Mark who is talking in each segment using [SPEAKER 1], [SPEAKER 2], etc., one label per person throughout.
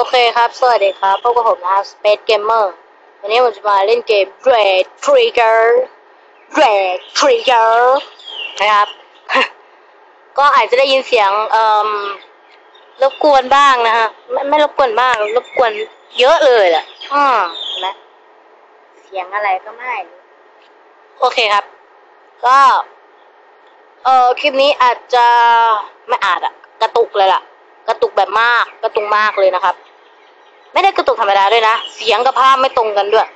[SPEAKER 1] โอเคครับ สวัสดีครับ พบกับผมนะครับ Space Gamer วันนี้ผมจะมาเล่นเกม Red Trigger Red Trigger นะครับ ก็อาจจะได้ยินเสียงเอ่มรบกวนบ้างนะฮะ ไม่ไม่รบกวนบ้าง รบกวนเยอะเลยแหละอ่าเห็นไหมเสียงอะไรก็ไม่ โอเคครับ ก็ เอ่อ คลิปนี้อาจจะไม่อาจอะกระตุกเลยล่ะกระตุกแบบมาก กระตุกมากเลยนะครับ ไม่ได้กระตุกธรรมดาด้วยนะ เสียงกับภาพไม่ตรงกันด้วย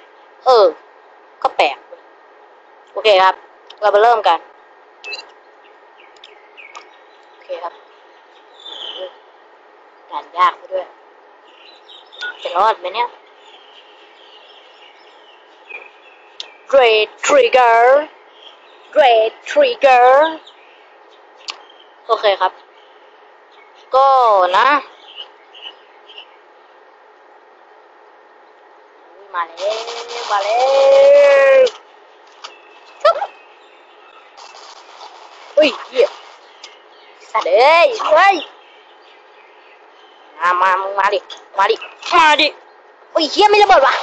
[SPEAKER 1] เออ ก็แปลก โอเคครับ เราไปเริ่มกัน โอเคครับการยากไปด้วย จะรอดไหมเนี่ย Great Trigger Great Trigger โอเคครับ ก็นะอุ๊ย มาแล้วมาแล้วอุ้ยเหี้ยสัตว์เอ้ยเฮ้ยมามามึงมาดิมาดิมาดิอุ้ยเหี้ยไม่ระเบิดวะ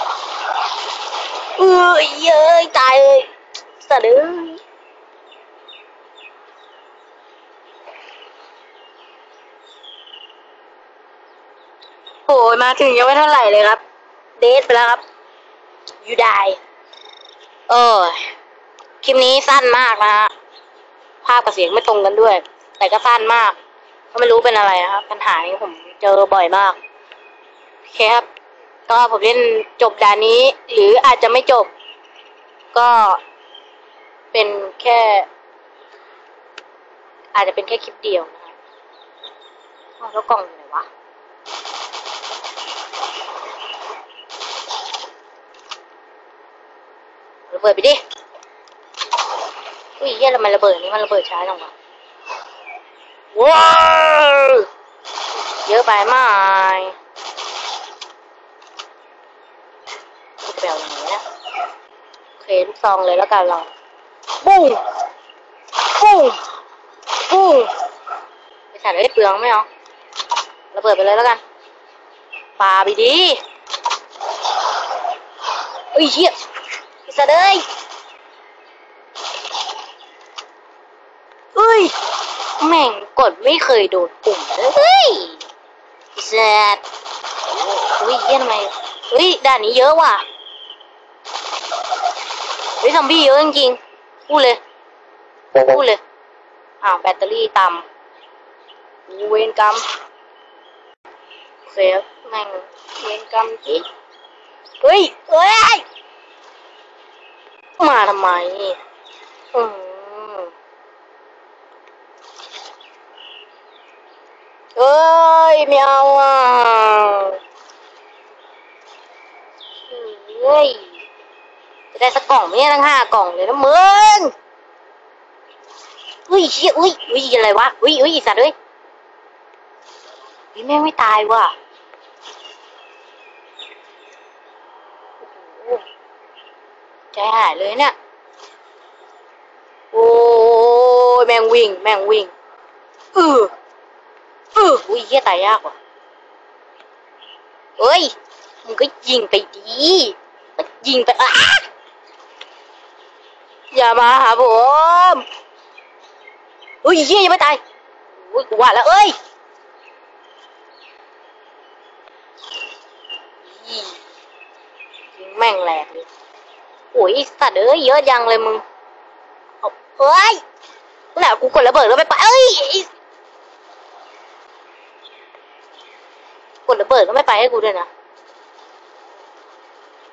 [SPEAKER 1] เอ้ยเย้ยตายเลยสัตว์เอ้ยโอ้ยมาถึงยังไม่เท่าไหร่เลยครับ เดทไปแล้วครับ ยูไดเออ คลิปนี้สั้นมากนะฮะ ภาพกับเสียงไม่ตรงกันด้วย แต่ก็สั้นมาก ก็ไม่รู้เป็นอะไรนะครับ ปัญหานี้ผมเจอบ่อยมาก โอเคครับ ก็ผมเล่นจบด่านนี้ หรืออาจจะไม่จบ ก็เป็นแค่ อาจจะเป็นแค่คลิปเดียวนะครับแล้วกล่องอยู่ไหนวะ ระเบิดไปดิ อุ้ยเฮียทำไมระเบิดนี้มันระเบิดช้าจังวะว้าวเยอะไปไหมจะไปเอาอย่างนี้นะโอเคลูกซองเลยแล้วกันเราปุ้งปุ้งปุ้งไปใส่ได้เปลืองไหมเอาระเบิดไปเลยแล้วกันปาไปดิอุ้ยเฮียไอ้ สัตว์เอ้ยเอ้ย แม่งกดไม่เคยโดนปุ่มเลยเฮ้ยไอ้สัตว์อุ้ยเยี่ยทำไมเฮ้ยด่านนี้เยอะว่ะเฮ้ยซอมบี้เยอะจริงๆพูดเลยพูดเลยอ้าวแบตเตอรี่ต่ำกูเวรกรรมเซฟแม่งเวรกรรมจริงเฮ้ยเฮ้ย มาทำไม อืมเอ้ยไม่เอาอะเฮ้ยจะได้สักกล่องไหมเนี่ยทั้งห้ากล่องเลยนะมึงอุ้ยเชี่ยอุ้ยอุ้ยอะไรวะอุ้ยอุ้ยอีสัตว์เอ้ยอุ้ยแม่งไม่ตายว่ะโอ้โห ใจหายเลยเนี่ย โอ้ยแมงวิ่ง แมงวิ่งเออเอออุ้ยเฮียตายยากว่ะเอ้ยมึงก็ยิงไปดีก็ยิงไปอะอย่ามาหาผมอุ้ยเฮียยังไม่ตายอุ้ยกูว่าแล้วเอ้ยยิงแม่งแหลกเลย โอ้ยสัตว์เอ้ยเยอะยังเลยมึงเอาเฮ้ยนั่แหละกูกดระเบิดแล้วไปไปเอ้ยกดระเบิดก็ไม่ไปให้กูด้วยนะ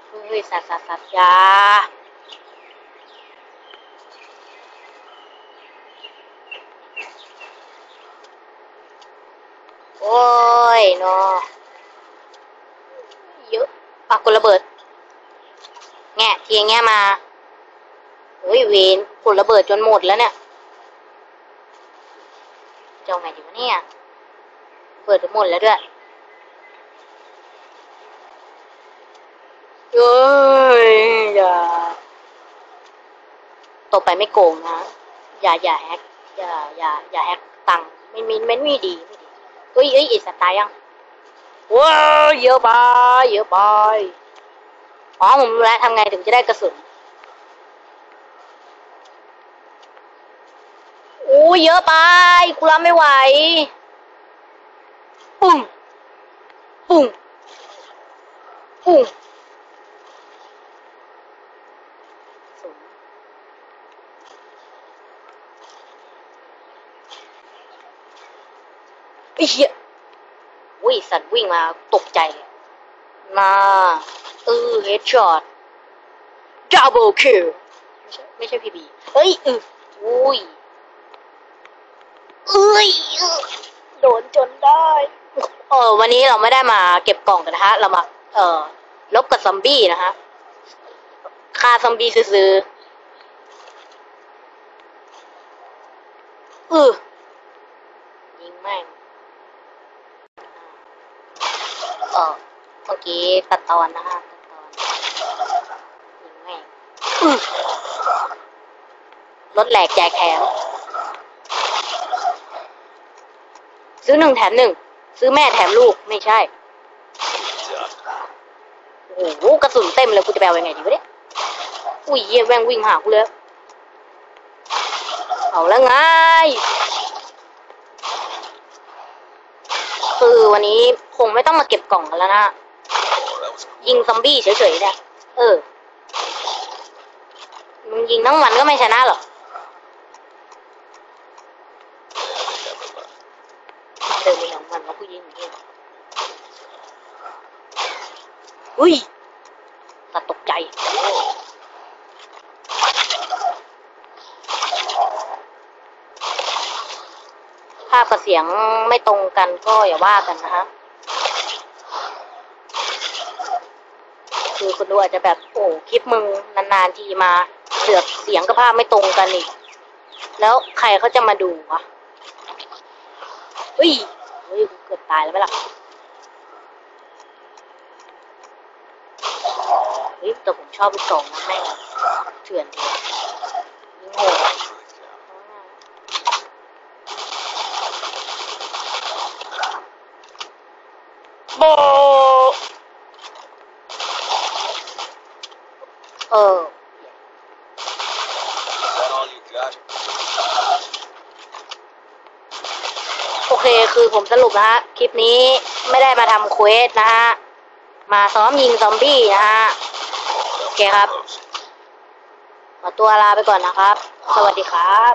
[SPEAKER 1] เฮ้ยสัตว์สัตว์สัตว์อยาโอ้ยเนาะเยอะปากกดระเบิด แง่ทีแง่มาโอ้ยเวนกดระเบิดจนหมดแล้วเนี่ยจะเอาไงดีวะเนี่ย เปิดไปหมดแล้วด้วยเอ้ยอย่าต่อไปไม่โกงนะ อย่าอย่าแฮกอย่าอย่าอย่าแฮกตังค์ไม่มีไม่มีดีไม่ดีเอ้ยเอ้ยอ้สัตว์ตายังว้าเยอะไปเยอะไป อ๋อผมรู้แล้วทำไงถึงจะได้กระสุนโอ้ยเยอะไปกูรับไม่ไหว ปุ้งปุ้งปุ้งศูนย์ไอ้เหี้ยวิสัตว์วิ่งมาตกใจเลย มาเออเฮดช็อตดับเบิลคิลไม่ใช่พีบีเฮ้ยเอออุ้ยเอ้ยเออโดนจนได้เออวันนี้เราไม่ได้มาเก็บกล่องกันนะฮะ เรามา เออลบกับซอมบี้นะฮะฆ่าซอมบี้ซื้อเออยิงแม่งเออ เมื่อกี้ตัดตอนนะฮะตัดตอนยิงแม่งรถแหลกแจกแถมซื้อหนึ่งแถมหนึ่งซื้อแม่แถมลูกไม่ใช่โอ้โหกระสุนเต็มเลยกูจะแปลว่าไงดีวะเนี่ยอุ้ยเยี่ยแม่งวิ่งมาหากูเลยเอาแล้วไงคือวันนี้คงไม่ต้องมาเก็บกล่องกันแล้วนะ ยิงซอมบี้เฉยๆเนี่ยเออ มึงยิงทั้งวันก็ไม่ชนะหรอกเดินไปทั้งวันแล้วกูยิงอย่างนี้อุ้ยสัตว์ตกใจภาพกับเสียงไม่ตรงกันก็อย่าว่ากันนะฮะ คือคนดูอาจจะแบบโอ้คลิปมึงนานๆทีมาเสือกเสียงกับภาพไม่ตรงกันอีกแล้วใครเขาจะมาดูวะเฮ้ยเฮ้ยเกือบตายแล้วไหมล่ะเฮ้ยแต่ผมชอบลูกกล่องนะแม่งเถื่อนดียิงโหดโบ เออ
[SPEAKER 2] Is that all you got?
[SPEAKER 1] โอเค คือผมสรุปนะฮะ คลิปนี้ไม่ได้มาทำเควสนะฮะ มาซ้อมยิงซอมบี้นะฮะ โอเคครับ ขอตัวลาไปก่อนนะครับ สวัสดีครับ